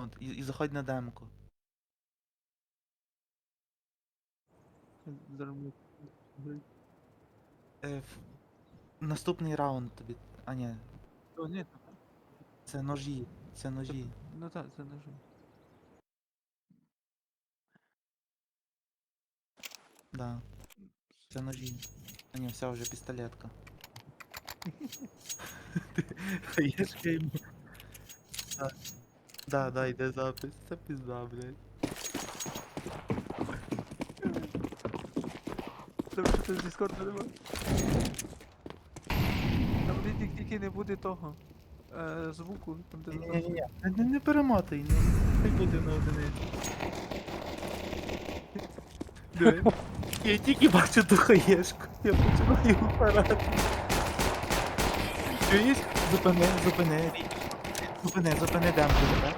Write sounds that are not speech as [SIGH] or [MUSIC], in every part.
От, і, і заходь на демку. Е, в- Наступний раунд тобі. А ні, О, ні, це ножі. Це ножі. ну так, це ножи. Да. Це ножі. А ні, все, вже пістолетка. Хаєшка йому. Да. Да, да, йде запис. Це пізда, блядь. Там що це з Discord нема? Там не- тільки- тільки не буде того. Е, звуку, там де Ні, ні, ні. Не, не, не перемотай, не, хай буде на одиниці. [LAUGHS] Я тільки бачу ту хаєшку. Я починаю впирати. Чуєш? Зупини, зупини. Зупини, зупини демку тепер.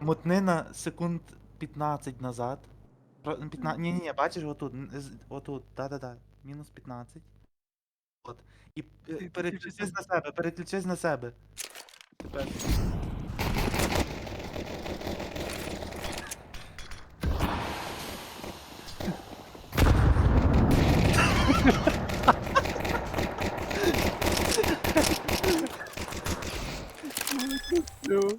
Мотни на секунд 15 назад. Про- 15, ні, ні, ні, бачиш отут, н- з- отут, да-да-да, мінус 15. От. І е, переключись на себе, переключись на себе. Тепер. [LAUGHS] Ну.